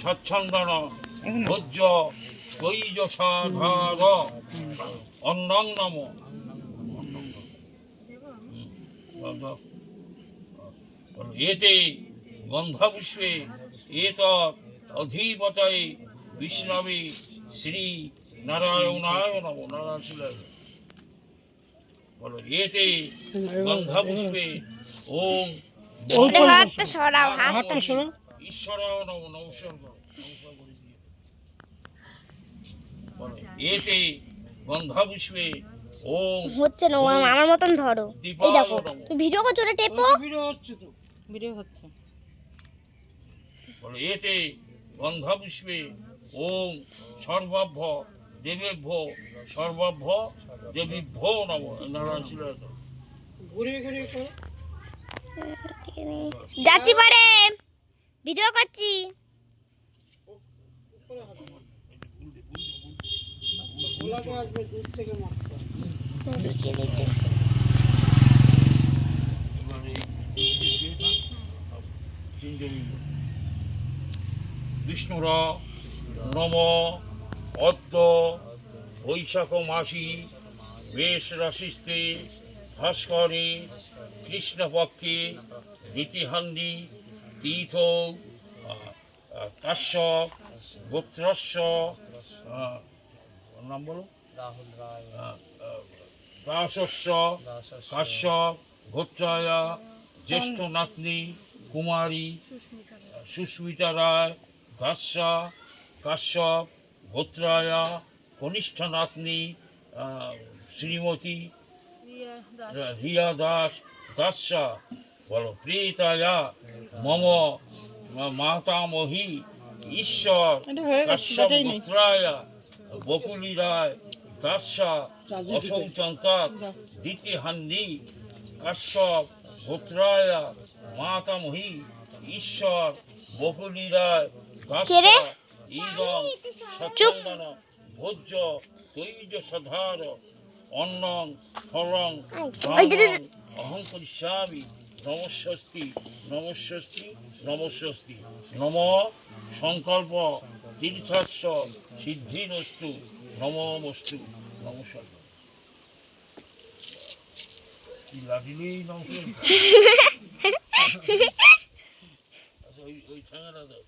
স্বচ্ছন্দন ভোজ্য তৈজসাধার অন্নং নম। এতে গন্ধাপুষ্পে এত অধিপতয়ে বিষ্ণবে শ্রী নারায়ণায় নম নারায়ণ বলো এতে গন্ধাপুষ্পে ওম হাতটা সরাও হাতটা সরো ঈশ্বর নম এতে ওম হচ্ছে না ও আমার মতন ধরো। এই দেখো ভিডিও করছ টেপো? ভিডিও হচ্ছে তো। ভিডিও হচ্ছে। বলো, এতে গন্ধাপুষ্পে ওম সর্বাভ্য দেবেভ্য সর্বাভ্য দেবীভ্য নম। নারায়ণ। ঘুরিয়ে ঘুরিয়ে যাচ্ছি পারে। ভিডিও করছি। বিষ্ণুরা নম অদ্য বৈশাখ মাসি বেশ রাশিস্তে ভাস্করে কৃষ্ণপক্ষে দ্বিতীহান্ডি তীর্থ কাশ্যপ গোত্রস্য নাম বলো দাসস্য কাশ্যপ গোত্রায়া জ্যেষ্ঠ নাতনি কুমারী সুস্মিতা রায় দাসা কাশ্যপ গোত্রায়া কনিষ্ঠ নাতনি শ্রীমতী রিয়া দাস দাসা বলো প্রিয়তায়া মম মাতামহী ঈশ্বর এটা গেছে, কাশ্যপ সেটাই নেই। গোত্রায়া বকুলি রায় দাসা অশৌচন্তার দ্বিতীহান্ডি কাশ্যপ গোত্রায়া মাতামহী ঈশ্বর বকুলি রায়? দাসা ইদম সচন্দন ভোজ্য তৈজ সাধার অন্নং ফলং। অহং করিষ্যামি নমস্বস্তি নমস্বস্তি নমস্বস্তি। নম সংকল্প তীর্থস্ব সিদ্ধি নস্তু নম বস্তু লাগিলেই নমস্কার? আচ্ছা ওই ওই ঠেঙাটা দাও।